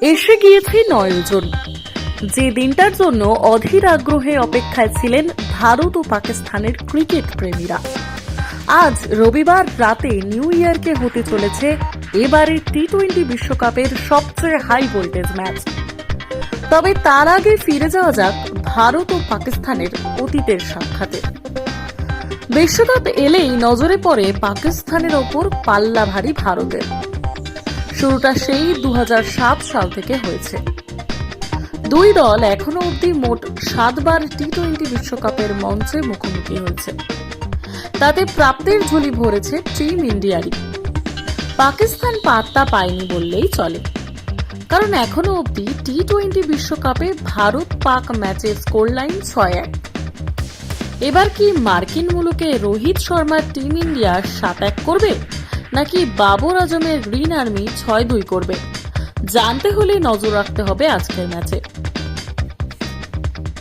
এসে গিয়েছে নয়জন। যে দিনটার জন্য অধীর আগ্রহে অপেক্ষায় ছিলেন ভারত ও পাকিস্তানের ক্রিকেট প্রেমীরা। আজ রবিবার রাতে নিউ ইয়ারকে হতে চলেছে এবারের টি টোয়েন্টি বিশ্বকাপের সবচেয়ে হাই ভোল্টেজ ম্যাচ তবে তার আগে ফিরে যাওয়া যাক ভারত ও পাকিস্তানের অতীতের সাক্ষাতে। বিশ্বকাপ এলেই নজরে পড়ে পাকিস্তানের ওপর পাল্লা ভারী ভারতের। শুরুটা সেই দু হাজার সাত সাল থেকে হয়েছে। দুই দল এখনও অবধি মোট সাতবার টি টোয়েন্টি বিশ্বকাপের মঞ্চে মুখোমুখি হয়েছে। তাতে প্রাপ্তির ঝুলি ভরেছে টিম ইন্ডিয়ারই। পাকিস্তান পাত্তা পায়নি বললেই চলে। কারণ এখনও অবধি টি টোয়েন্টি বিশ্বকাপে ভারত পাক ম্যাচের স্কোর লাইন ছয় এক। এবার কি মার্কিন মুলুকে রোহিত শর্মার টিম ইন্ডিয়া সাত এক করবে? নাকি বাবর আজমের গ্রিন আর্মি ছয় দুই করবে? জানতে হলে নজর রাখতে হবে আজকের ম্যাচে।